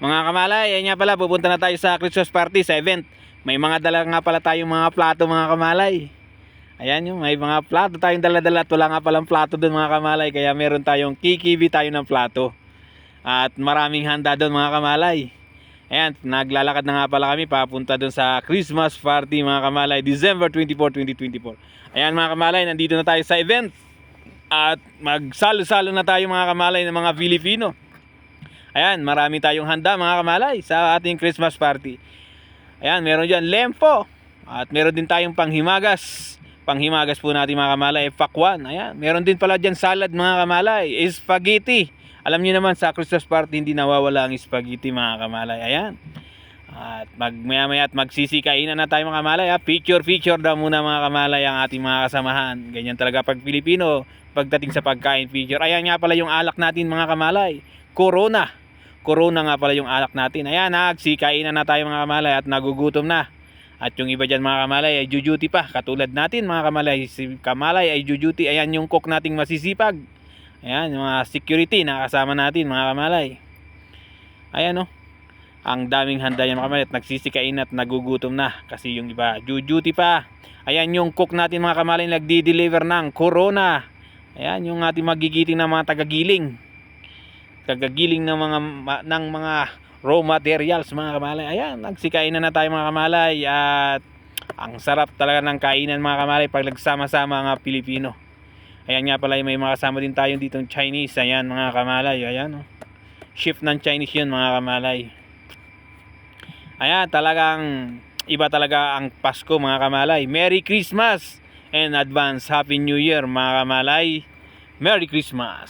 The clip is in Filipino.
Mga kamalay, ayun nga pala, pupunta na tayo sa Christmas party, sa event. May mga dala nga pala tayong mga plato mga kamalay. Ayan yung may mga plato tayong dala-dala at wala nga palang plato doon mga kamalay. Kaya meron tayong kikibi tayo ng plato. At maraming handa doon mga kamalay. Ayan, naglalakad na nga pala kami papunta doon sa Christmas party mga kamalay, December 24, 2024. Ayan mga kamalay, nandito na tayo sa event. At magsalo-salo na tayo mga kamalay ng mga Filipino. Ayan, marami tayong handa mga kamalay sa ating Christmas party. Ayan, meron dyan lempo. At meron din tayong panghimagas. Panghimagas po natin mga kamalay, pakwan. Ayan, meron din pala dyan salad mga kamalay, spaghetti. Alam niyo naman sa Christmas party hindi nawawala ang spaghetti mga kamalay. Ayan. At magmaya maya at magsisikainan na tayo mga kamalay. Ha? Picture picture daw muna mga kamalay ang ating mga kasamahan. Ganyan talaga pag Pilipino pagdating sa pagkain picture. Ayan nga pala yung alak natin mga kamalay. Corona. Corona nga pala yung alak natin. Ayan, nagsikainan na tayo mga kamalay at nagugutom na. At yung iba dyan mga kamalay ay jujuti pa. Katulad natin mga kamalay. Si kamalay ay jujuti. Ayan yung cook nating masisipag. Ayan, yung mga security na kasama natin mga kamalay. Ayan o. Ang daming handa yan mga kamalay at nagsisikain at nagugutom na. Kasi yung iba jujuti pa. Ayan yung cook natin mga kamalay nagdi-deliver ng corona. Ayan yung ating magigiting na mga tagagiling kagagiling ng mga ng mga raw materials mga kamalay. Ayan, nagsikain na na tayo mga kamalay at ang sarap talaga ng kainan mga kamalay pag nagsama-sama ang mga Pilipino. Ayan nga pala may mga din tayo dito Chinese. Ayan mga kamalay. Ayan oh. Shift ng Chinese yun mga kamalay. Ayan talagang iba talaga ang Pasko mga kamalay. Merry Christmas and advance Happy New Year mga kamalay. Merry Christmas.